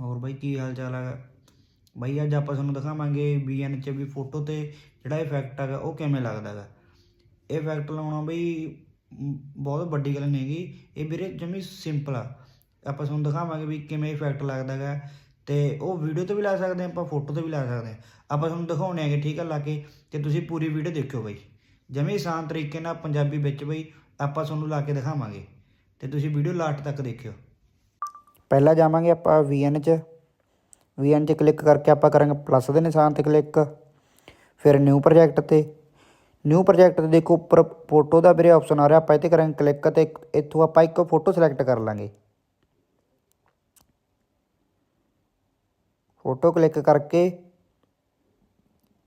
ਹੋਰ ਬਾਈ ਕੀ ਹਾਲ ਚਾਲ ਹੈਗਾ? ਬਾਈ ਅੱਜ ਆਪਾਂ ਤੁਹਾਨੂੰ ਦਿਖਾਵਾਂਗੇ VN 'ਚ ਵੀ ਫੋਟੋ ਤੇ ਜਿਹੜਾ ਇਫੈਕਟ ਹੈਗਾ ਉਹ ਕਿਵੇਂ ਲੱਗਦਾ ਹੈਗਾ। ਇਹ ਇਫੈਕਟ ਲਾਉਣਾ ਬਈ ਬਹੁਤ ਵੱਡੀ ਗੱਲ ਨਹੀਂ ਹੈਗੀ। ਇਹ ਵੀਰੇ ਜਮੀ ਸਿੰਪਲ ਆ। ਆਪਾਂ ਤੁਹਾਨੂੰ ਦਿਖਾਵਾਂਗੇ ਵੀ ਕਿਵੇਂ ਇਫੈਕਟ ਲੱਗਦਾ ਹੈਗਾ ਤੇ ਉਹ ਵੀਡੀਓ ਤੇ ਵੀ ਲਾ ਸਕਦੇ ਹਾਂ ਆਪਾਂ ਫੋਟੋ ਤੇ ਵੀ ਲਾ ਸਕਦੇ ਹਾਂ ਆਪਾਂ ਤੁਹਾਨੂੰ ਦਿਖਾਉਣੇ ਹੈਗੇ, ਠੀਕ ਆ, ਲਾ ਕੇ ਤੇ ਤੁਸੀਂ ਪੂਰੀ ਵੀਡੀਓ ਦੇਖਿਓ ਬਾਈ। ਜਮੀ ਆਸਾਨ ਤਰੀਕੇ ਨਾਲ ਪੰਜਾਬੀ ਵਿੱਚ ਬਈ ਆਪਾਂ ਤੁਹਾਨੂੰ ਲਾ ਕੇ ਦਿਖਾਵਾਂਗੇ ਤੇ ਤੁਸੀਂ ਵੀਡੀਓ ਲਾਸਟ ਤੱਕ ਦੇਖਿਓ। ਪਹਿਲਾਂ ਜਾਵਾਂਗੇ ਆਪਾਂ VN 'ਚ। VN 'ਚ ਕਲਿੱਕ ਕਰਕੇ ਆਪਾਂ ਕਰਾਂਗੇ ਪਲੱਸ ਦੇ ਨਿਸ਼ਾਨ ਤੇ ਕਲਿੱਕ ਫਿਰ ਨਿਊ ਪ੍ਰੋਜੈਕਟ ਤੇ। ਨਿਊ ਪ੍ਰੋਜੈਕਟ ਤੇ ਦੇਖੋ ਉੱਪਰ ਫੋਟੋ ਦਾ ਵੀਰੇ ਆਪਸ਼ਨ ਆ ਰਿਹਾ, ਆਪਾਂ ਇਹ ਇੱਥੇ ਕਰਾਂਗੇ ਕਲਿੱਕ ਤੇ ਇੱਥੋਂ ਆਪਾਂ ਇੱਕ ਫੋਟੋ ਸਿਲੈਕਟ ਕਰ ਲਾਂਗੇ। ਫੋਟੋ ਕਲਿੱਕ ਕਰਕੇ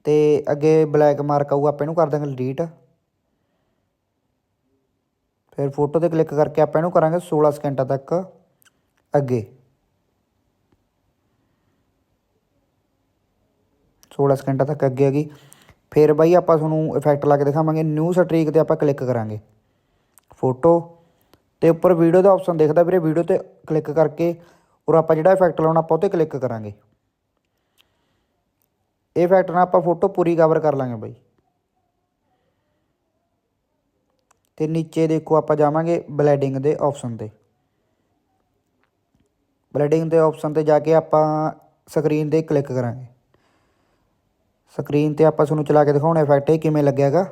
ਤੇ ਅੱਗੇ ਬਲੈਕ ਮਾਰਕ ਆਊਗਾ, ਆਪਾਂ ਇਹਨੂੰ ਕਰ ਦਾਂਗੇ ਡਿਲੀਟ ਫਿਰ ਫੋਟੋ ਤੇ ਕਲਿੱਕ ਕਰਕੇ ਆਪਾਂ ਇਹਨੂੰ ਕਰਾਂਗੇ 16 ਸਕਿੰਟਾਂ ਤੱਕ। ਅੱਗੇ। 16 ਸਕਿੰਟਾਂ ਤੱਕ ਅੱਗੇ ਹੈਗੀ ਫਿਰ ਬਾਈ ਆਪਾਂ ਤੁਹਾਨੂੰ ਇਫੈਕਟ ਲਾ ਕੇ ਦਿਖਾਵਾਂਗੇ। ਨਿਊ ਸਟ੍ਰੀਕ ਤੇ ਆਪਾਂ ਕਲਿੱਕ ਕਰਾਂਗੇ। ਫੋਟੋ ਤੇ ਉੱਪਰ ਵੀਡੀਓ ਦਾ ਆਪਸ਼ਨ ਦਿਖਦਾ ਵੀਰੇ। ਵੀਡੀਓ ਤੇ ਕਲਿੱਕ ਕਰਕੇ ਔਰ ਆਪਾਂ ਜਿਹੜਾ ਇਫੈਕਟ ਲਾਉਣਾ ਆਪਾਂ ਉਹ ਤੇ ਕਲਿੱਕ ਕਰਾਂਗੇ। ਇਹ ਇਫੈਕਟ ਨਾਲ ਆਪਾਂ ਫੋਟੋ ਪੂਰੀ ਕਵਰ ਕਰ ਲਾਂਗੇ ਬਾਈ। ਤੇ ਨੀਚੇ ਦੇਖੋ ਆਪਾਂ ਜਾਵਾਂਗੇ ਬਲੈਡਿੰਗ ਦੇ ਆਪਸ਼ਨ ਤੇ। ਬਲੈਡਿੰਗ ਦੇ ਆਪਸ਼ਨ ਤੇ ਜਾ ਕੇ ਆਪਾਂ ਸਕਰੀਨ ਤੇ ਕਲਿੱਕ ਕਰਾਂਗੇ। ਸਕਰੀਨ ਤੇ ਆਪਾਂ ਤੁਹਾਨੂੰ ਚਲਾ ਕੇ ਦਿਖਾਉਣਾ ਇਫੈਕਟ ਇਹ ਕਿਵੇਂ ਲੱਗਿਆਗਾ।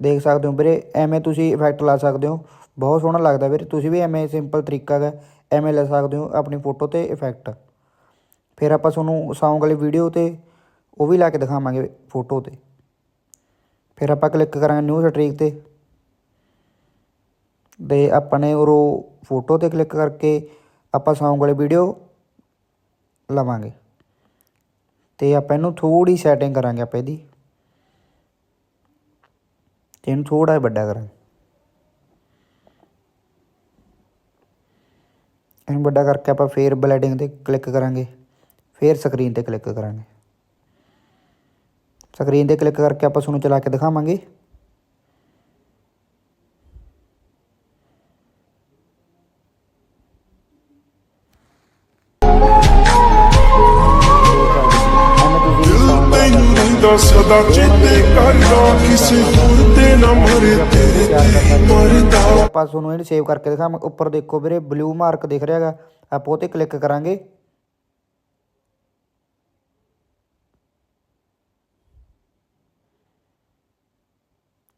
ਦੇਖ ਸਕਦੇ ਹੋ ਵੀਰੇ, ਐਵੇਂ ਤੁਸੀਂ ਇਫੈਕਟ ਲਾ ਸਕਦੇ ਹੋ। ਬਹੁਤ ਸੋਹਣਾ ਲੱਗਦਾ ਵੀਰੇ, ਤੁਸੀਂ ਵੀ ਐਵੇਂ ਸਿੰਪਲ ਤਰੀਕਾ ਹੈਗਾ ਐਵੇਂ ਲੈ ਸਕਦੇ ਹੋ ਆਪਣੀ ਫੋਟੋ ਤੇ ਇਫੈਕਟ ਫਿਰ ਆਪਾਂ ਤੁਹਾਨੂੰ ਸੌਂਗ ਵਾਲੀ ਵੀਡੀਓ ਤੇ ਉਹ ਵੀ ਲਾ ਕੇ ਦਿਖਾਵਾਂਗੇ ਫੋਟੋ ਤੇ। ਫਿਰ ਆਪਾਂ ਕਲਿੱਕ ਕਰਾਂਗੇ ਨਿਊ ਸਟ੍ਰੀਕ ਤੇ। ਦੇ ਆਪਾਂ ਨੇ ਉਹ ਫੋਟੋ ਤੇ ਕਲਿੱਕ ਕਰਕੇ ਆਪਾਂ ਸੌਂਗ ਵਾਲੇ ਵੀਡੀਓ ਲਵਾਂਗੇ। ਤੇ ਆਪਾਂ ਇਹਨੂੰ ਥੋੜੀ ਸੈਟਿੰਗ ਕਰਾਂਗੇ ਆਪਾਂ ਇਹਦੀ। ਤੇ ਇਹਨੂੰ ਥੋੜਾ ਜਿਹਾ ਵੱਡਾ ਕਰਾਂਗੇ। ਇਹਨੂੰ ਵੱਡਾ ਕਰਕੇ ਆਪਾਂ ਫੇਰ ਬਲੈਡਿੰਗ ਤੇ ਕਲਿੱਕ ਕਰਾਂਗੇ। ਫੇਰ ਸਕਰੀਨ ਤੇ ਕਲਿੱਕ ਕਰਾਂਗੇ। ਸਕਰੀਨ ਤੇ ਕਲਿੱਕ ਕਰਕੇ ਆਪਾਂ ਤੁਹਾਨੂੰ ਚਲਾ ਕੇ ਦਿਖਾਵਾਂਗੇ। ਤੈਨੂੰ ਸਦਾ ਚੇਤੇ ਕਰਦਾ ਕਿਸੇ ਹੋਰ ਤੇ ਨਾ ਮਰੇ ਤੇਰੇ ਤੇ ਮਰਦਾ। ਆਪਾਂ ਤੁਹਾਨੂੰ ਇਹਨੂੰ ਸੇਵ ਕਰਕੇ ਦਿਖਾਵਾਂ। ਉੱਪਰ ਦੇਖੋ ਵੀਰੇ ਬਲੂ ਮਾਰਕ ਦਿਖ ਰਿਹਾ ਹੈਗਾ। ਆਪਾਂ ਉਹ ਤੇ ਕਲਿੱਕ ਕਰਾਂਗੇ।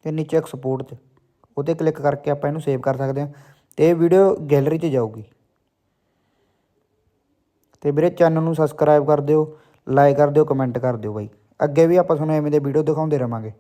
ਤੇ ਨੀਚੇ ਐਕਸਪੋਰਟ 'ਚ ਉਹ ਤੇ ਕਲਿੱਕ ਕਰਕੇ ਆਪਾਂ ਇਹਨੂੰ ਸੇਵ ਕਰ ਸਕਦੇ ਹਾਂ। ਤੇ ਇਹ ਵੀਡੀਓ ਗੈਲਰੀ 'ਚ ਜਾਊਗੀ। ਤੇ ਵੀਰੇ ਚੈਨਲ ਨੂੰ ਸਬਸਕ੍ਰਾਈਬ ਕਰ ਦਿਓ ਲਾਈਕ ਕਰ ਦਿਓ ਕਮੈਂਟ ਕਰ ਦਿਓ ਬਾਈ। ਅੱਗੇ ਵੀ ਆਪਾਂ ਤੁਹਾਨੂੰ ਐਵੇਂ ਦੇ ਵੀਡੀਓ ਦਿਖਾਉਂਦੇ ਰਵਾਂਗੇ।